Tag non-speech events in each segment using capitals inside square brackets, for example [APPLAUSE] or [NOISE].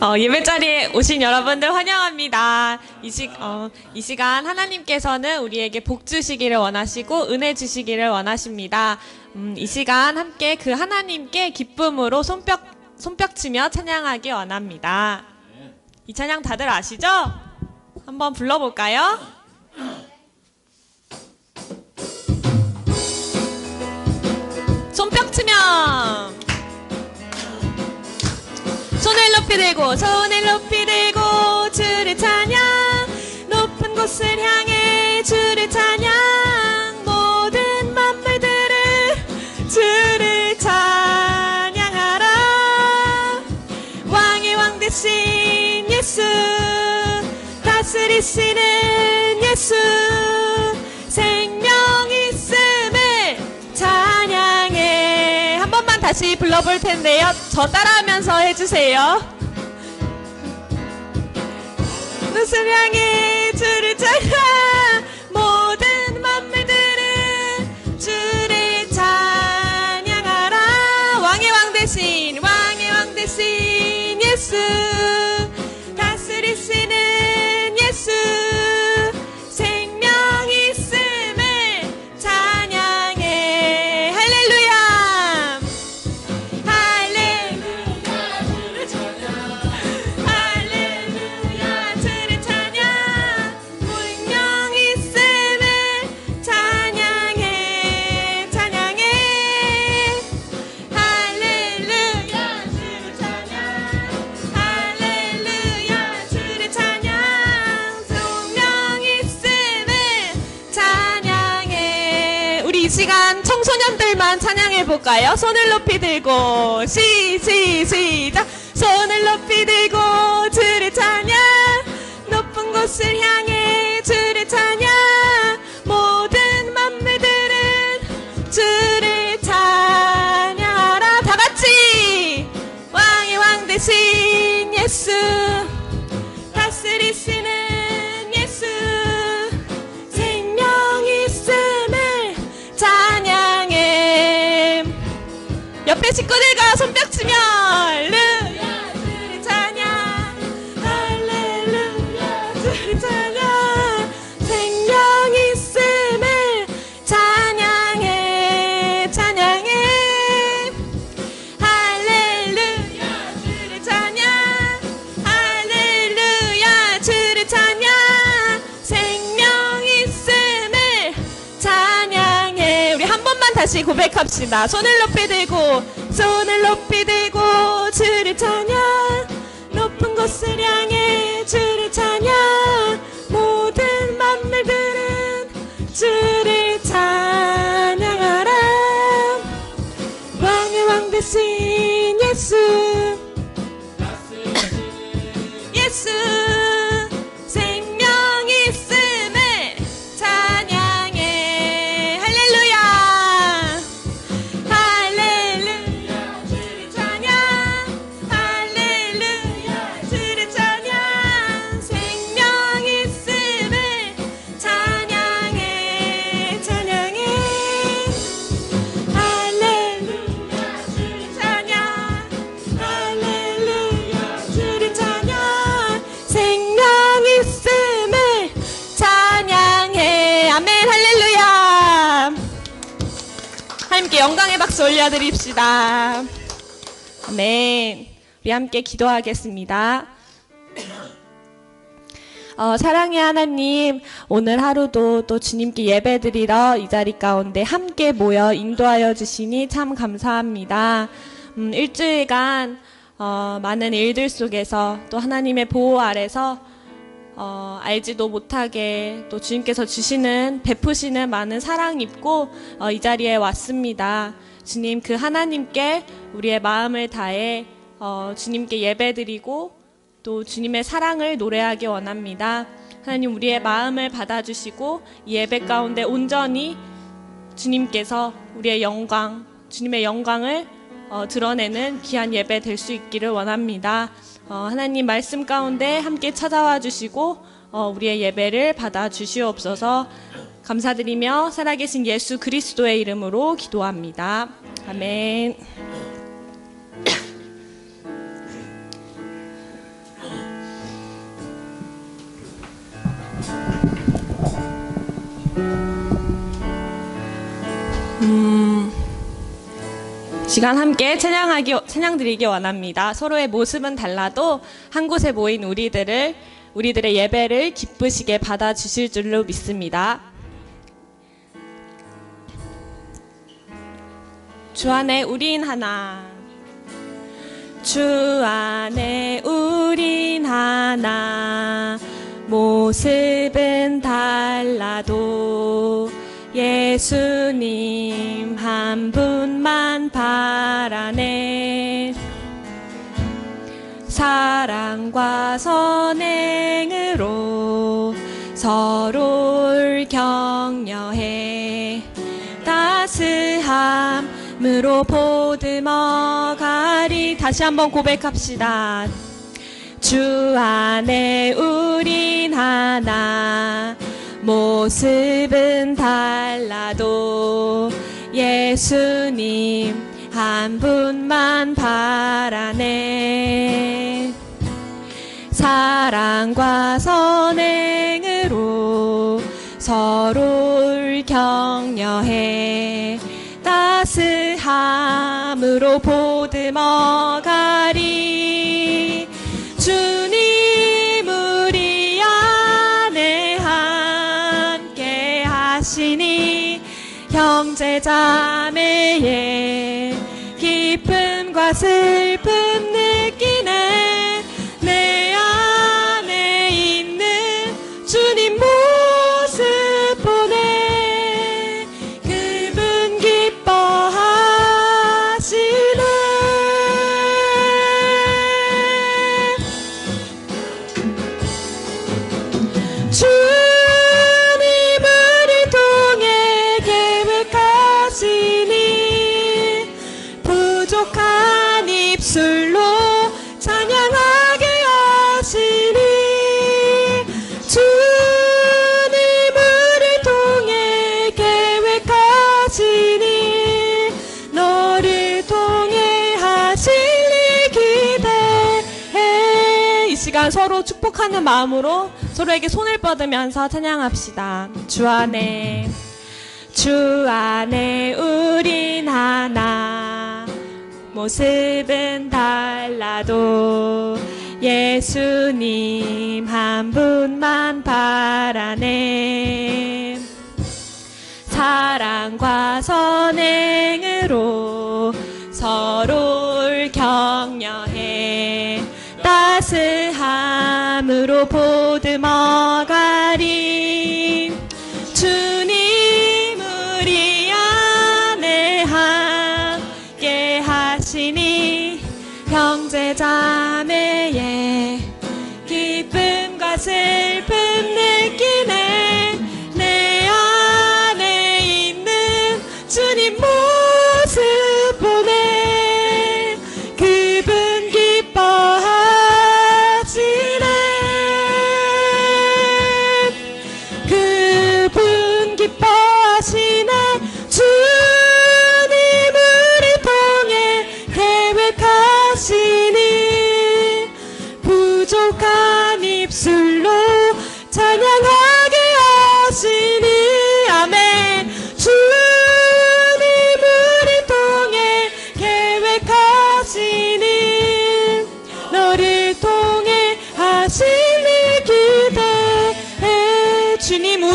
어, 예배 자리에 오신 여러분들 환영합니다. 이, 시, 어, 이 시간 하나님께서는 우리에게 복 주시기를 원하시고 은혜 주시기를 원하십니다. 음, 이 시간 함께 그 하나님께 기쁨으로 손뼉, 손뼉치며 찬양하기 원합니다. 이 찬양 다들 아시죠? 한번 불러볼까요? 손뼉치면 높이 들고 손을 높이 들고 주를 찬양 높은 곳을 향해 주를 찬양 모든 만물들을 주를 찬양하라. 왕의 왕 대신 예수 다스리시는 예수 생명 있음을 찬양해. 한 번만 다시 불러볼 텐데요. 저 따라하면서 해주세요 눈을 볼까요? 손을 높이 들고 시, 시, 시작 손을 높이 들고 주를 찬양 높은 곳을 향 식구들과 손뼉치며 주를 찬양 할렐루야 주를 찬양 생명 있음을 찬양해 찬양해. 할렐루야 주를 찬양 할렐루야 주를 찬양 생명 있음을 찬양해. 우리 한 번만 다시 고백합시다. 손을 높이 들고 손을 높이 들고 주를 찬양. 높은 곳을 향해 주를 하나님께 영광의 박수 올려드립시다 아멘 우리 함께 기도하겠습니다 어, 사랑의 하나님, 오늘 하루도 또 주님께 예배드리러 이 자리 가운데 함께 모여 인도하여 주시니 참 감사합니다. 음, 일주일간 어, 많은 일들 속에서 또 하나님의 보호 아래서 어, 알지도 못하게 또 주님께서 주시는 베푸시는 많은 사랑 입고 어, 이 자리에 왔습니다. 주님 그 하나님께 우리의 마음을 다해 어, 주님께 예배드리고 또 주님의 사랑을 노래하기 원합니다. 하나님 우리의 마음을 받아주시고 이 예배 가운데 온전히 주님께서 우리의 영광, 주님의 영광을 어, 드러내는 귀한 예배 될 수 있기를 원합니다. 어, 하나님 말씀 가운데 함께 찾아와 주시고 어, 우리의 예배를 받아 주시옵소서 감사드리며 살아계신 예수 그리스도의 이름으로 기도합니다. 아멘. [CLEARS THROAT] 시간 함께 찬양하기, 찬양 드리기 원합니다. 서로의 모습은 달라도 한 곳에 모인 우리들을, 우리들의 예배를 기쁘시게 받아주실 줄로 믿습니다. 주 안에 우린 하나. 주 안에 우린 하나. 모습은 달라도 예수님 한 분만 바라네. 사랑과 선행으로 서로를 격려해 따스함으로 보듬어 가리 다시 한번 고백합시다. 주 안에 우린 하나 모습은 달라도 예수님 한 분만 바라네. 사랑과 선행으로 서로를 격려해 따스함으로 보듬어 형 시간 서로 축복하는 마음으로 서로에게 손을 뻗으면서 찬양합시다. 주 안에 주 안에 우린 하나 모습은 달라도 예수님 한 분만 바라네. 사랑과 선행으로 서로를 격려해 따스함으로 보듬어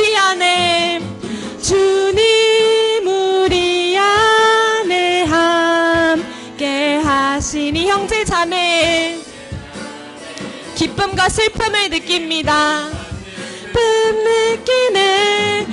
우리 안에 주님 우리 안에 함께 하시니 형제 자매 기쁨과 슬픔을 느낍니다. 슬픔 느끼네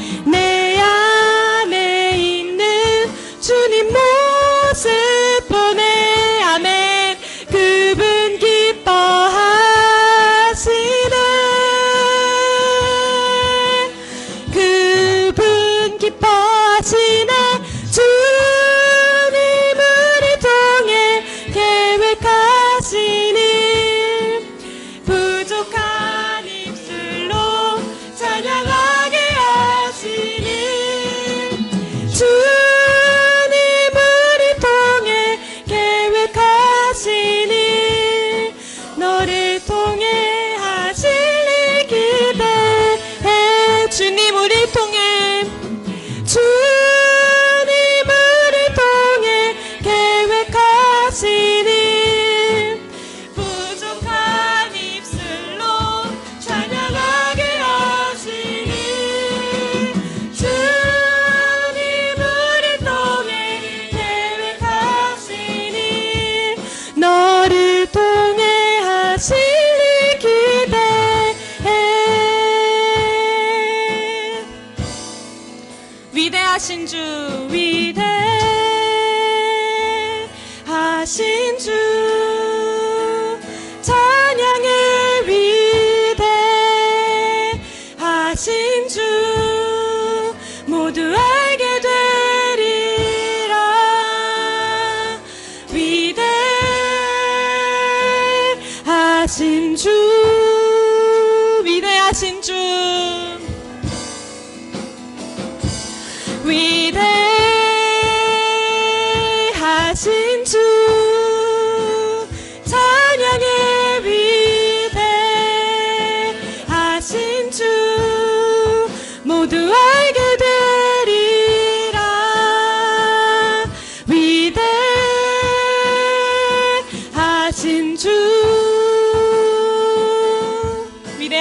위대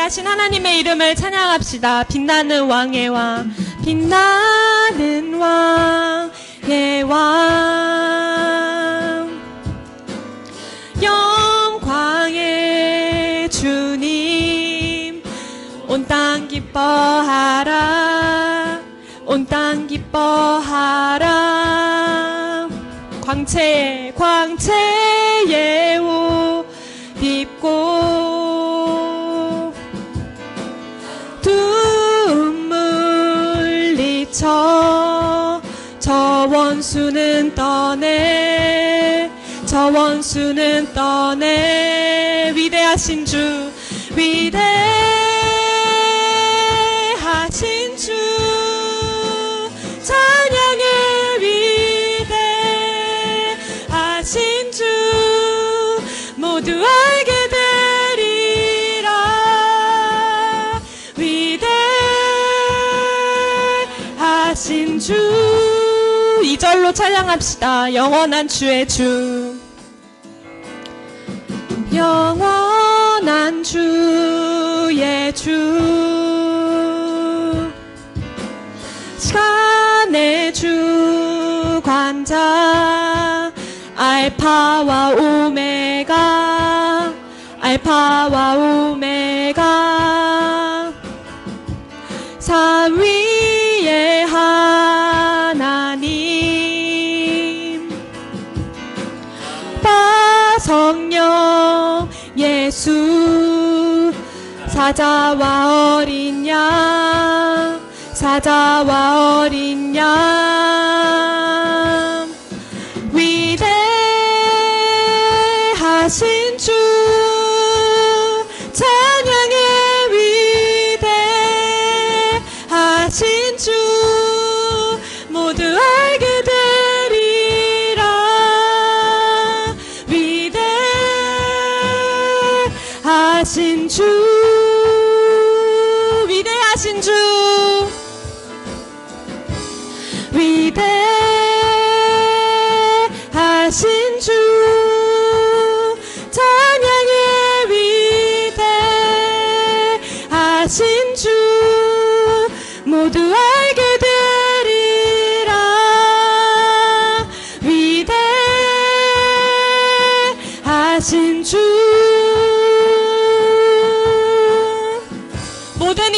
위대하신 하나님의 이름을 찬양합시다. 빛나는 왕의 왕 빛나는 왕의 왕. 영광의 주님 온 땅 기뻐하라. 온 땅 기뻐하라. 광채 원수는 떠내 저 원수는 떠내. 위대하신 주 위대하신 주 찬양의 위대하신 주 모두 알게 되리라. 위대하신 주 2절로 찬양합시다. 영원한 주의 주. 영원한 주의 주. 시간의 주 관자 알파와 오메가 알파와 오메가 사자와 어린 양 사자와 어린 양. 위대하신 주 찬양의 위대하신 주 모두 알게 되리라. 위대하신 주 모든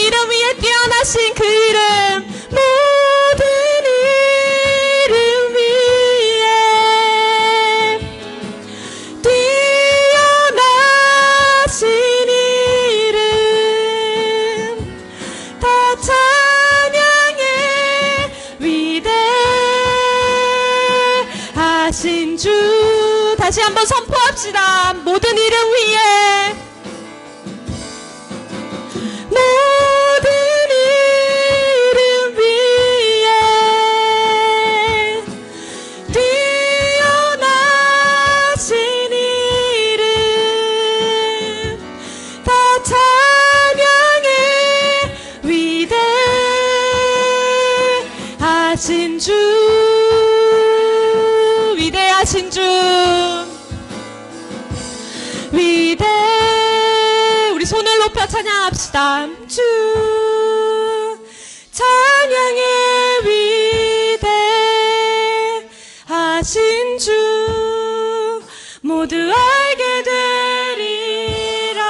주 모두 알게 되리라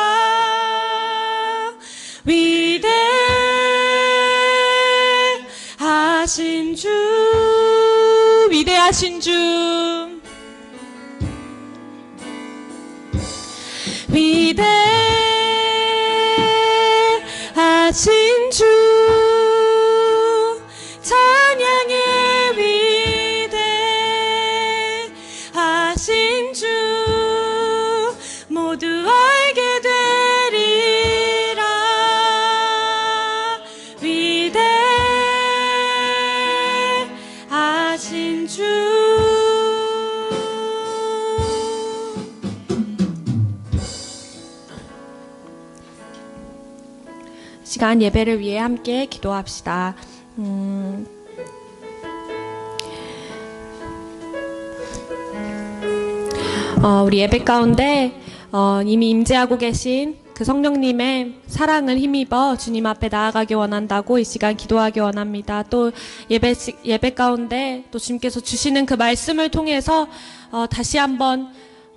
위대하신 주, 위대하신 주. 시간 예배를 위해 함께 기도합시다. 음, 어, 우리 예배 가운데 어, 이미 임재하고 계신 그 성령님의 사랑을 힘입어 주님 앞에 나아가기 원한다고 이 시간 기도하기 원합니다. 또 예배 시- 예배 가운데 또 주님께서 주시는 그 말씀을 통해서 어, 다시 한번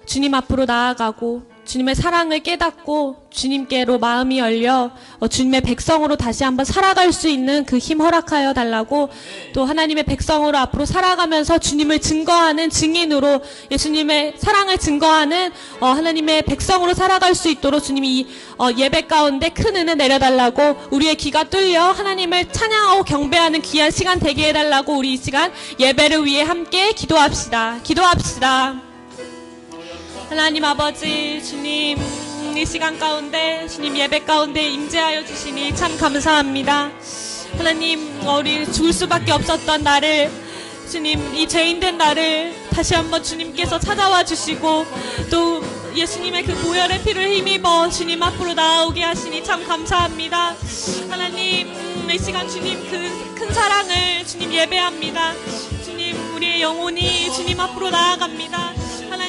주님 앞으로 나아가고 주님의 사랑을 깨닫고 주님께로 마음이 열려 어, 주님의 백성으로 다시 한번 살아갈 수 있는 그 힘 허락하여 달라고 또 하나님의 백성으로 앞으로 살아가면서 주님을 증거하는 증인으로 예수님의 사랑을 증거하는 어, 하나님의 백성으로 살아갈 수 있도록 주님이 이, 어, 예배 가운데 큰 은혜 내려달라고 우리의 귀가 뚫려 하나님을 찬양하고 경배하는 귀한 시간 되게 해달라고 우리 이 시간 예배를 위해 함께 기도합시다. 기도합시다. 하나님 아버지 주님 음, 이 시간 가운데 주님 예배 가운데 임재하여 주시니 참 감사합니다. 하나님 우리 죽을 수밖에 없었던 나를 주님 이 죄인된 나를 다시 한번 주님께서 찾아와 주시고 또 예수님의 그 보혈의 피를 힘입어 주님 앞으로 나아오게 하시니 참 감사합니다. 하나님 음, 이 시간 주님 그 큰 사랑을 주님 예배합니다. 주님 우리의 영혼이 주님 앞으로 나아갑니다.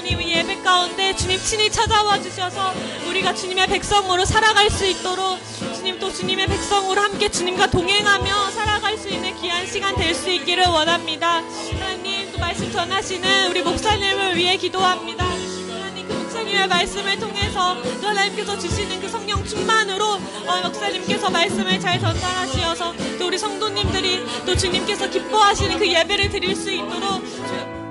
이 예배 가운데 주님 친히 찾아와 주셔서 우리가 주님의 백성으로 살아갈 수 있도록 주님 또 주님의 백성으로 함께 주님과 동행하며 살아갈 수 있는 귀한 시간 될 수 있기를 원합니다. 하나님 또 말씀 전하시는 우리 목사님을 위해 기도합니다. 하나님 그 목사님의 말씀을 통해서 또 하나님께서 주시는 그 성령 충만으로 어, 목사님께서 말씀을 잘 전달하시어서 또 우리 성도님들이 또 주님께서 기뻐하시는 그 예배를 드릴 수 있도록 주-